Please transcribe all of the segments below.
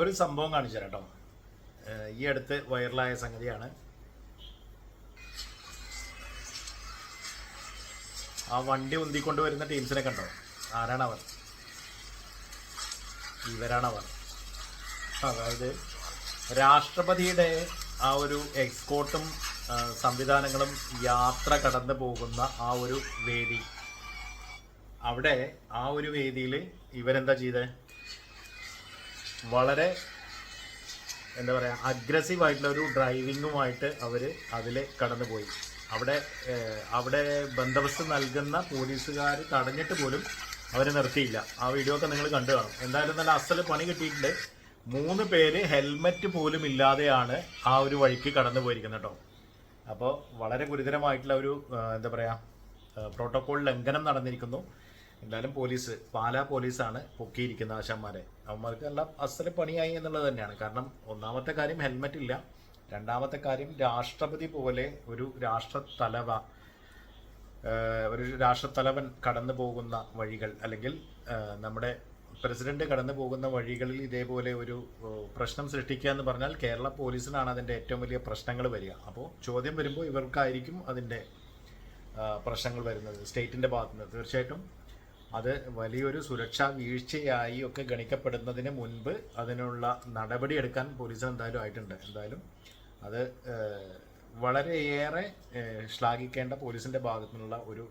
ഒരു സംഭവം കാണിച്ചു തരാം ഈ അടുത്ത് വൈറലായ സംഗതിയാണ്. ആ വണ്ടി ഉന്തിക്കൊണ്ട് വരുന്ന ടീംസിനെ കണ്ടോ? ആരാണവർ ഇവരാണവർ അതായത് രാഷ്ട്രപതിയുടെ ആ ഒരു എക്സ്കോട്ടും സംവിധാനങ്ങളും യാത്ര കടന്നു പോകുന്ന ആ ഒരു വേദി. അവിടെ ആ ഒരു വേദിയിൽ ഇവരെന്താ ചെയ്തത് വളരെ എന്താ പറയുക അഗ്രസീവ് ആയിട്ടുള്ള ഒരു ഡ്രൈവിങ്ങുമായിട്ട് അവർ അതിൽ കടന്നുപോയി. അവിടെ അവിടെ ബന്ദോബസ്ത് നൽകുന്ന പോലീസുകാർ തടഞ്ഞിട്ട് പോലും അവരെ നിർത്തിയില്ല. ആ വീഡിയോ ഒക്കെ നിങ്ങൾ കണ്ടു കാണും. എന്തായാലും നല്ല അസൽ പണി കിട്ടിയിട്ടുണ്ട്. മൂന്ന് പേര് ഹെൽമറ്റ് പോലും ഇല്ലാതെയാണ് ആ ഒരു വഴിക്ക് കടന്നു പോയിരിക്കുന്നത് കേട്ടോ. അപ്പോൾ വളരെ ഗുരുതരമായിട്ടുള്ള ഒരു എന്താ പറയുക പ്രോട്ടോകോൾ ലംഘനം നടന്നിരിക്കുന്നു. എന്തായാലും പോലീസ് പാലാ പോലീസാണ് പൊക്കിയിരിക്കുന്ന ആശാന്മാരെ. അവന്മാർക്ക് എല്ലാം അസല പണിയായി എന്നുള്ളത് തന്നെയാണ്. കാരണം ഒന്നാമത്തെ കാര്യം ഹെൽമെറ്റ് ഇല്ല. രണ്ടാമത്തെ കാര്യം രാഷ്ട്രപതി പോലെ ഒരു രാഷ്ട്ര തലവ ഒരു രാഷ്ട്രത്തലവൻ കടന്നു പോകുന്ന വഴികൾ അല്ലെങ്കിൽ നമ്മുടെ പ്രസിഡന്റ് കടന്നു പോകുന്ന വഴികളിൽ ഇതേപോലെ ഒരു പ്രശ്നം സൃഷ്ടിക്കുക എന്ന് പറഞ്ഞാൽ കേരള പോലീസിനാണ് അതിന്റെ ഏറ്റവും വലിയ പ്രശ്നങ്ങൾ വരിക. അപ്പോൾ ചോദ്യം വരുമ്പോൾ ഇവർക്കായിരിക്കും അതിന്റെ പ്രശ്നങ്ങൾ വരുന്നത് സ്റ്റേറ്റിന്റെ ഭാഗത്തുനിന്ന്. തീർച്ചയായിട്ടും അത് വലിയൊരു സുരക്ഷാ വീഴ്ചയായി ഒക്കെ ഗണിക്കപ്പെടുന്നതിന് മുൻപ് അതിനുള്ള നടപടിയെടുക്കാൻ പോലീസിന് എന്തായാലും ആയിട്ടുണ്ട്. എന്തായാലും അത് വളരെയേറെ ശ്ലാഘിക്കേണ്ട പോലീസിന്റെ ഭാഗത്തു നിന്നുള്ള ഒരു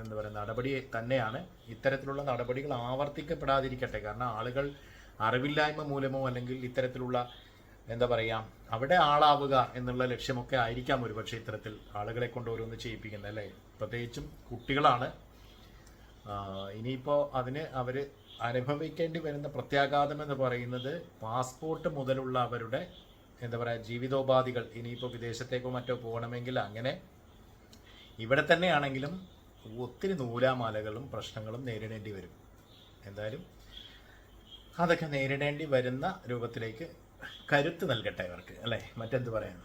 എന്താ പറയുക നടപടി തന്നെയാണ്. ഇത്തരത്തിലുള്ള നടപടികൾ ആവർത്തിക്കപ്പെടാതിരിക്കട്ടെ. കാരണം ആളുകൾ അറിവില്ലായ്മ മൂലമോ അല്ലെങ്കിൽ ഇത്തരത്തിലുള്ള എന്താ പറയുക അവിടെ ആളാവുക എന്നുള്ള ലക്ഷ്യമൊക്കെ ആയിരിക്കാം ഒരുപക്ഷെ ഇത്തരത്തിൽ ആളുകളെ കൊണ്ട് ഓരോന്ന് ചെയ്യിപ്പിക്കുന്നത് അല്ലേ? പ്രത്യേകിച്ചും കുട്ടികളാണ്. ഇനിയിപ്പോൾ അതിന് അവർ അനുഭവിക്കേണ്ടി വരുന്ന പ്രത്യാഘാതം എന്ന് പറയുന്നത് പാസ്പോർട്ട് മുതലുള്ള അവരുടെ എന്താ പറയുക ജീവിതോപാധികൾ ഇനിയിപ്പോൾ വിദേശത്തേക്കോ മറ്റോ പോകണമെങ്കിൽ അങ്ങനെ ഇവിടെ തന്നെയാണെങ്കിലും ഒത്തിരി നൂലാമാലകളും പ്രശ്നങ്ങളും നേരിടേണ്ടി വരും. എന്തായാലും അതൊക്കെ നേരിടേണ്ടി വരുന്ന രൂപത്തിലേക്ക് കരുത്ത് നൽകട്ടെ അവർക്ക് അല്ലേ? മറ്റെന്ത് പറയാൻ